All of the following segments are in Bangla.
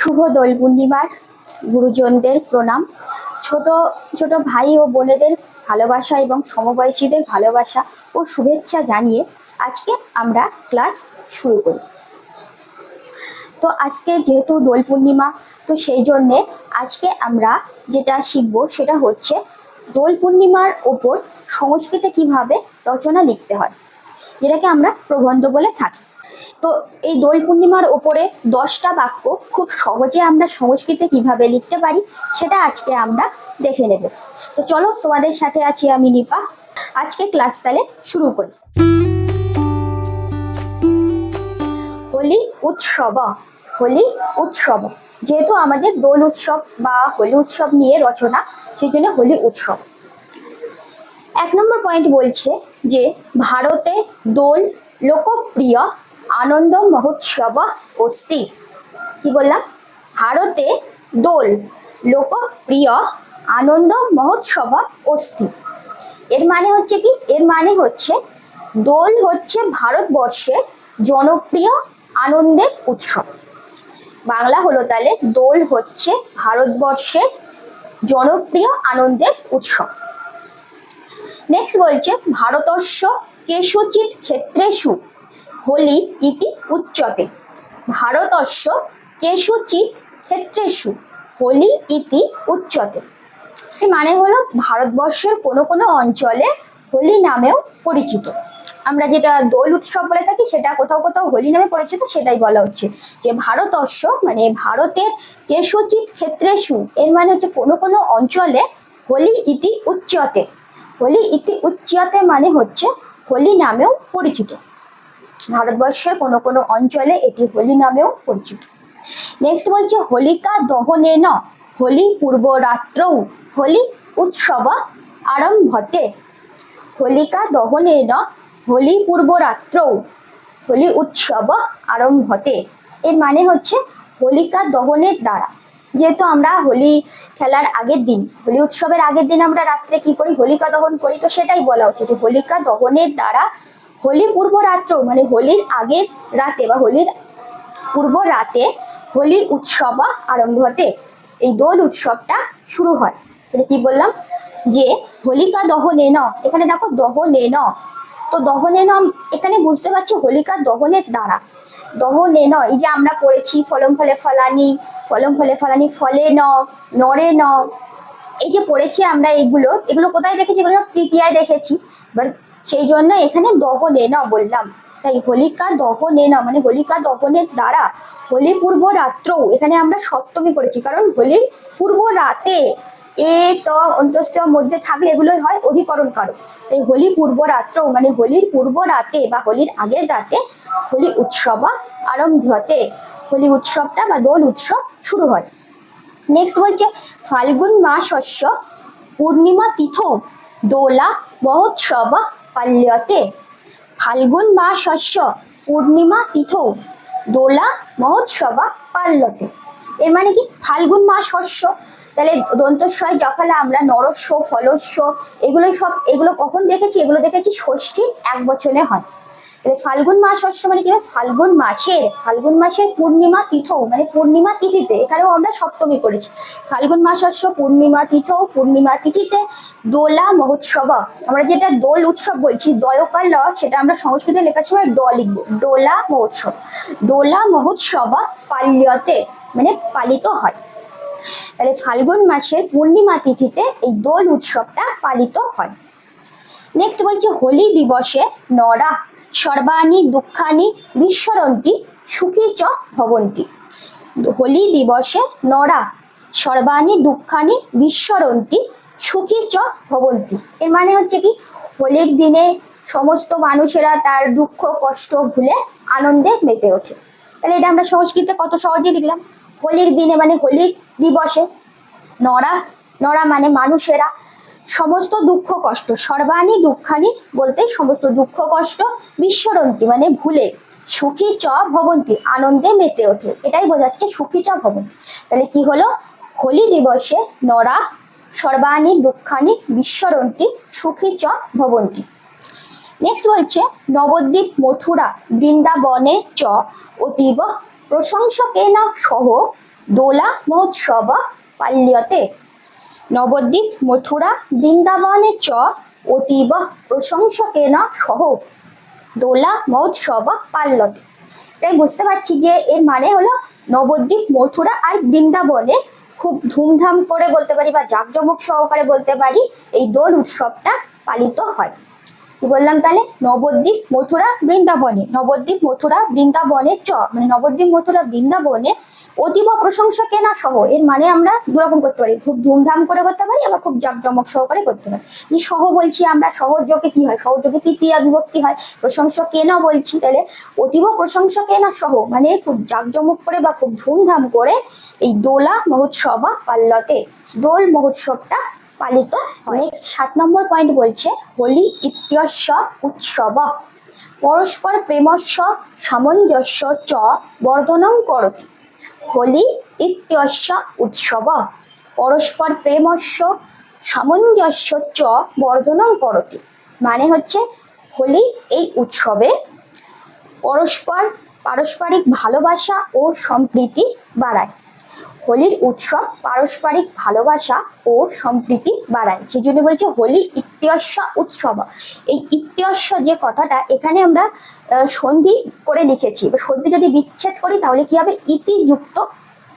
শুভ দোল পূর্ণিমার গুরুজনদের প্রণাম। ছোট ছোট ভাই ও বোনেদের ভালোবাসা এবং সমবয়সীদের ভালোবাসা ও শুভেচ্ছা জানিয়ে আজকে আমরা ক্লাস শুরু করি। তো আজকে যেহেতু দোল পূর্ণিমা, তো সেই জন্যে আজকে আমরা যেটা শিখব সেটা হচ্ছে দোল পূর্ণিমার ওপর সংস্কৃতে কীভাবে রচনা লিখতে হয়, যেটাকে আমরা প্রবন্ধ বলে থাকি। তো এই দোল পূর্ণিমার ওপরে দশটা বাক্য খুব সহজে আমরা সংস্কৃতে কীভাবে লিখতে পারি, সেটা আজকে আমরা দেখে নেব। তো চলো, তোমাদের সাথে আছি আমি নিপা। আজকে ক্লাস তাহলে শুরু করি। হোলি উৎসব হোলি উৎসব। যেহেতু আমাদের দোল উৎসব বা হোলি উৎসব নিয়ে রচনা, সেই জন্য হোলি উৎসব। এক নম্বর পয়েন্ট বলছে যে, ভারতে দোল লোকপ্রিয় আনন্দ মহোৎসব অস্তি। কি বললাম? ভারতে দোল, লোকপ্রিয় আনন্দ মহোৎসব অস্তি। এর মানে হচ্ছে কি? এর মানে হচ্ছে দোল হচ্ছে ভারতবর্ষের জনপ্রিয় আনন্দের উৎসব। বাংলা হলো তাহলে দোল হচ্ছে ভারতবর্ষের জনপ্রিয় আনন্দের উৎসব। নেক্সট বলছে ভারতস্য কেষুচিৎ ক্ষেত্রেষু হোলি ইতি উচ্চতে। ভারতস্য কেষুচিৎ ক্ষেত্রেষু, হোলি ইতি উচ্চতে। মানে হলো ভারতবর্ষের কোনো কোনো অঞ্চলে হোলি নামেও পরিচিত। আমরা যেটা দোল উৎসব বলে থাকি, সেটা কোথাও কোথাও হোলি নামে পরিচিত, সেটাই বলা হচ্ছে। যে ভারতস্য মানে ভারতের কেষুচিৎ ক্ষেত্রেষু, এর মানে হচ্ছে কোনো কোনো অঞ্চলে হোলি ইতি উচ্চতে। হোলি ইতি উচ্চতে মানে হচ্ছে হোলি নামেও পরিচিত। ভারতবর্ষের কোনো কোনো অঞ্চলে এটি হোলি নামেও পরিচিত। নেক্সট বলছে, হোলিকা দহনেন, হোলি পূর্বরাত্রৌ, হোলি উৎসব আরম্ভতে। হোলিকা দহনেন, হোলি পূর্বরাত্রৌ, হোলি উৎসব আরম্ভতে। এর মানে হচ্ছে হোলিকা দহনের দ্বারা। যেহেতু আমরা হোলি খেলার আগের দিন, হোলি উৎসবের আগের দিন আমরা রাত্রে কি করি? হোলিকা দহন করি। তো সেটাই বলা হচ্ছে যে হোলিকা দহনের দ্বারা হোলি পূর্ব রাত্র মানে হোলির আগের রাতে বা হোলির পূর্ব রাতে হোলি উৎসব আরম্ভ হতে এই দোল উৎসবটা শুরু হয়। তাহলে কি বললাম? যে হোলিকা দহনে ন, এখানে দেখো দহনে ন। তো দহনে ন, এখানে বুঝতে পারছি হোলিকা দহনের দ্বারা। দহনে ন, এই যে আমরা পড়েছি ফলম ফলে ফলানি ফলম ফলে ফলানি, ফলে ন নরে ন। এই যে পড়েছি আমরা এগুলো এগুলো কোথায় দেখেছি? এগুলো তৃতীয়ায় দেখেছি। এবার সেই জন্য এখানে দহনে ন বললাম। তাই হোলিকা দহনে ন মানে হোলিকা দহনের দ্বারা হোলি পূর্ব রাত্রও, এখানে আমরা সপ্তমী করেছি, কারণ হোলির পূর্ব রাতে এ, ত, অন্তস্থ মধ্যে থাকলে এগুলোই হয় অধিকরণ কারক এই হোলি পূর্ব রাত্রও মানে হোলির পূর্ব রাতে বা হোলির আগের রাতে হোলি উৎসব আরম্ভতে হোলি উৎসবটা বা দোল উৎসব শুরু হয়। নেক্সট বলছে, ফাল্গুন মাসস্য পূর্ণিমা তিথৌ দোলা মহোৎসব পাল্যতে ফাল্গুন মাসস্য পূর্ণিমা, তিথৌ, দোলা, মহোৎসবা পাল্যতে এর মানে কি? ফাল্গুন মা শস্য। তাহলে দন্তস্বয়, জফলা, আমরা নরস্য, ফলস্য, এগুলো সব, এগুলো কখন দেখেছি? এগুলো দেখেছি ষষ্ঠীর এক বছরে হয়। ফাল্গুন মাস শস্য মানে কি ফাল্গুন মাসের ফাল্গুন মাসের পূর্ণিমা তিথৌ মানে পূর্ণিমা তিথিতে, এখানেও আমরা সপ্তমী করেছি। ফাল্গুন মাস শস্য পূর্ণিমা তিথৌ, পূর্ণিমা তিথিতে দোলা মহোৎসব। আমরা যেটা দোল উৎসব বলছি, দয়কাল ল সেটা আমরা সংস্কৃতে লেখার সময় ড লিখব। দোলা মহোৎসব। দোলা মহোৎসব পাল্যতে মানে পালিত হয়। তাহলে ফাল্গুন মাসের পূর্ণিমা তিথিতে এই দোল উৎসবটা পালিত হয়। নেক্সট বলছে হোলি দিবসে নরা সর্বাণী, দুঃখানি বিস্মরন্তি সুখী চ ভবন্তি। হোলি দিবসে নরা সর্বাণী, দুঃখানি বিস্মরন্তি সুখী চ ভবন্তি। এর মানে হচ্ছে কি? হোলির দিনে সমস্ত মানুষেরা তার দুঃখ, কষ্ট ভুলে আনন্দে মেতে ওঠে। তাহলে এটা আমরা সংস্কৃতে কত সহজে লিখলাম হোলির দিনে মানে হোলির দিবসে নরা নরা মানে মানুষেরা সমস্ত দুঃখ কষ্ট, সর্বাণী দুঃখানি বলতে সমস্ত দুঃখ কষ্ট, বিস্মরন্তি মানে ভুলে, সুখী চ ভবন্তি, আনন্দে মেতে ওঠে। এটাই বোঝাচ্ছে সুখী চ ভবন্তি। তাহলে কি হলো? হোলি দিবসে নরা, সর্বাণী দুঃখানি, বিস্মরন্তি, সুখী চ ভবন্তি। নেক্সট বলছে, নবদ্বীপ মথুরা, বৃন্দাবনে চ, অতীব প্রশংসকেন সহ দোলা মহোৎসব পাল্যতে নবদ্বীপ, মথুরা, বৃন্দাবনে চ অতীব প্রশংসকেন সহ। দোলা মহোৎসব পাল্যতে তাই বুঝতে পারছি যে এর মানে হলো নবদ্বীপ, মথুরা আর বৃন্দাবনে খুব ধুমধাম করে বলতে পারি বা জাঁকজমক সহকারে বলতে পারি এই দোল উৎসবটা পালিত হয়। কি বললাম তাহলে? নবদ্বীপ, মথুরা, বৃন্দাবনে। নবদ্বীপ, মথুরা, বৃন্দাবনে চ। মানে নবদ্বীপ, মথুরা, বৃন্দাবনে অতীব প্রশংসা কেনা সহ, এর মানে আমরা দুরকম করতে পারি। খুব ধুমধাম করে করতে পারি, আবার খুব জাঁকজমক সহকারে করতে পারি। যে সহ বলছি আমরা সহযোগে কি হয়? সহযোগে তৃতীয় বিভক্তি হয়? প্রশংসা কেনা বলছি, তাহলে অতীব প্রশংসা কেনা সহ মানে খুব জাঁকজমক করে বা খুব ধুমধাম করে এই দোলা মহোৎসব পাল্লতে, দোল মহোৎসবটা পালিত নেক্সট সাত নম্বর পয়েন্ট বলছে, হোলি ইত্যস্য উৎসব। পরস্পর প্রেমস্য সামঞ্জস্য চ বর্ধনং করতি। হোলি ইত্যস্য উৎসব। পরস্পর প্রেমস্য, সামঞ্জস্য চ বর্ধনং করতি। মানে হচ্ছে হোলি এই উৎসবে পরস্পর পারস্পরিক ভালোবাসা ও সম্প্রীতি বাড়ায়। হোলির উৎসব পারস্পরিক ভালোবাসা ও সম্প্রীতি বাড়ায়। সেই জন্য বলছে হোলি ইত্যস্য উৎসব। এই ইত্যস্য যে কথাটা এখানে আমরা সন্ধি করে লিখেছি। সন্ধি যদি বিচ্ছেদ করি তাহলে কি হবে? ইতিযুক্ত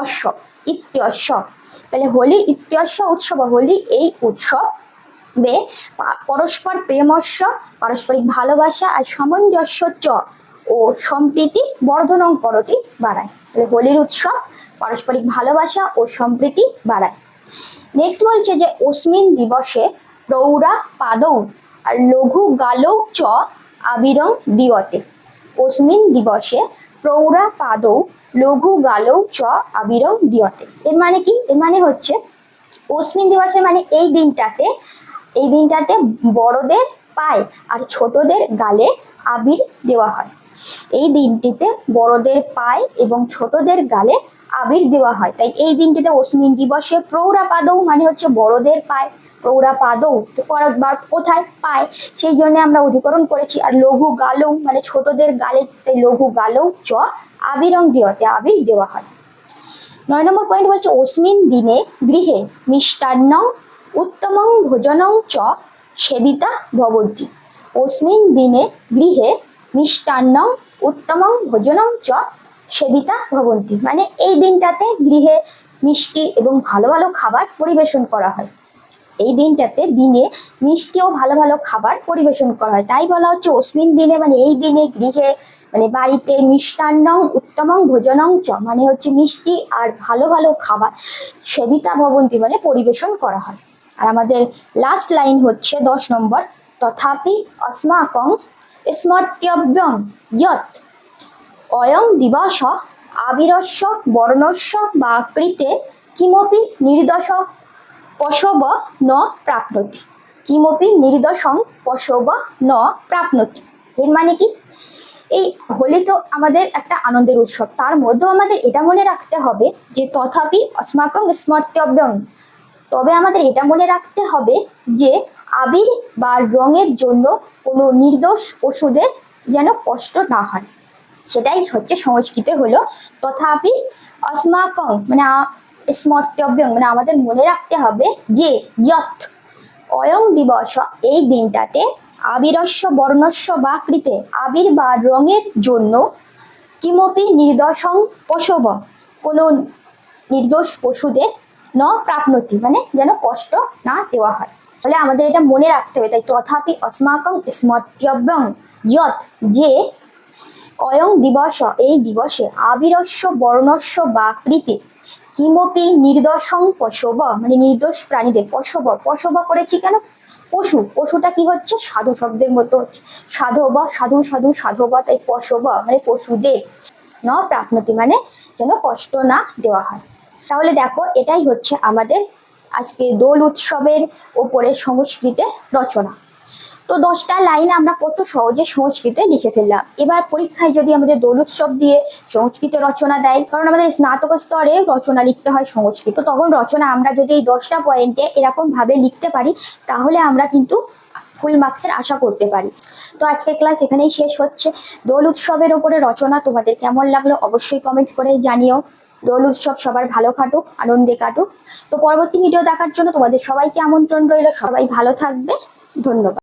অশ্ব। ইত্যস্য তাহলে হোলি ইত্যস্য উৎসব, হোলি এই উৎসব পরস্পর প্রেমস্য পারস্পরিক ভালোবাসা আর সামঞ্জস্য চ ও সম্প্রীতি বর্ধনং করতি বাড়ায়। হোলির উৎসব পারস্পরিক ভালোবাসা ও সম্প্রীতি বাড়ায়। নেক্সট বলছে যে অস্মিন দিবসে প্রৌরা পাদৌ আর লঘু গালৌ চ আবিরং দিয়তে। অস্মিন দিবসে প্রৌরা পাদৌ লঘু গালৌ চ আবিরং দিয়তে। এর মানে কি? এর মানে হচ্ছে অস্মিন দিবসে মানে এই দিনটাতে এই দিনটাতে বড়দের পায় আর ছোটদের গালে আবির দেওয়া হয়। এই দিনটিতে বড়দের পায়ে এবং ছোটদের গালে আবির দেওয়া হয়। তাই এই দিনটিতে অস্মিন দিবসে প্রৌরা পাদৌ মানে হচ্ছে বড়দের পায়। প্রৌরা পাদৌ তো পরের কোথায় পায়? সেই জন্য আমরা অধিকরণ করেছি। আর লঘু গালৌ মানে ছোটদের গালে, তাই লঘু গালৌ চ আবিরং দিওতে আবির দেওয়া হয়। নয় নম্বর পয়েন্ট হচ্ছে অস্মিন দিনে গৃহে মিষ্টান্ন উত্তমং ভোজনং চ সেবিতা ভবন্তি। অস্মিন দিনে গৃহে মিষ্টান্ন, উত্তমং, ভোজনং চ সেবিতা ভবন্তি। মানে এই দিনটাতে গৃহে মিষ্টি এবং ভালো ভালো খাবার পরিবেশন করা হয়। এই দিনটাতে দিনে মিষ্টি ও ভালো ভালো খাবার পরিবেশন করা হয়। তাই বলা হচ্ছে অস্মিন দিনে মানে এই দিনে গৃহে মানে বাড়িতে মিষ্টান্ন, উত্তমং, ভোজনং চ মানে হচ্ছে মিষ্টি আর ভালো ভালো খাবার সেবিতা ভবন্তি মানে পরিবেশন করা হয়। আর আমাদের লাস্ট লাইন হচ্ছে দশ নম্বর, তথাপি অস্মাকং স্মর্ত্যব্যং যৎ। অয়ং দিবস আবিরস্য বর্ণস্য বা কৃতে কিমপি নির্দশ পশব ন প্রাপ্নতি। কিমপি নির্দশং পশব ন প্রাপ্নতি। এর মানে কি? এই হোলি তো আমাদের একটা আনন্দের উৎসব। তার মধ্যেও আমাদের এটা মনে রাখতে হবে যে তথাপি অস্মাকং স্মর্ত্যব্যং তবে আমাদের এটা মনে রাখতে হবে যে আবির বা রঙের জন্য কোনো নির্দোষ পশুদের যেন কষ্ট না হয়। সেটাই হচ্ছে সংস্কৃতে হলো। তথাপি অস্মাকং মানে স্মর্তব্যং মানে আমাদের মনে রাখতে হবে যে ইয়ৎ অয়ং দিবস এই দিনটাতে আবিরস্য, বর্ণস্য বা কৃতে আবির বা রঙের জন্য কিমপি নির্দশং পশব, কোনো নির্দোষ পশুদের ন প্রাপ্নতি মানে যেন কষ্ট না দেওয়া হয়। তাহলে আমাদের এটা মনে রাখতে হবে। তাই তথাপি অস্মাকং স্মর্ত্যব্যং ইয়ৎ যে অয়ং দিবস, এই দিবসে আবিরস্য, বর্ণস্য বা কৃতে কিমপি নির্দশং পশব মানে নির্দোষ প্রাণীদের পশব। পশব করেছি কেন? পশু। পশুটা কি হচ্ছে? সাধু শব্দের মতো হচ্ছে। সাধব সাধু সাধু সাধব তাই পশব মানে পশুদের ন প্রাপ্নতি মানে যেন কষ্ট না দেওয়া হয়। তাহলে দেখো, এটাই হচ্ছে আমাদের আজকে দোল উৎসবের ওপরে সংস্কৃতে রচনা। তো দশটা লাইন আমরা কত সহজে সংস্কৃতে লিখে ফেললাম। এবার পরীক্ষায় যদি আমাদের দোল উৎসব দিয়ে সংস্কৃত রচনা দেয়, কারণ আমাদের স্নাতক স্তরে রচনা লিখতে হয় সংস্কৃত, তখন রচনা আমরা যদি এই দশটা পয়েন্টে এরকম ভাবে লিখতে পারি, তাহলে আমরা কিন্তু ফুল মার্কসের আশা করতে পারি। তো আজকের ক্লাস এখানেই শেষ হচ্ছে। দোল উৎসবের ওপরে রচনা তোমাদের কেমন লাগল অবশ্যই কমেন্ট করে জানিও। দোল উৎসব সবার ভালো কাটুক, আনন্দে কাটুক। তো পরবর্তী ভিডিও দেখার জন্য তোমাদের সবাইকে আমন্ত্রণ রইল। সবাই ভালো থাকবে। ধন্যবাদ।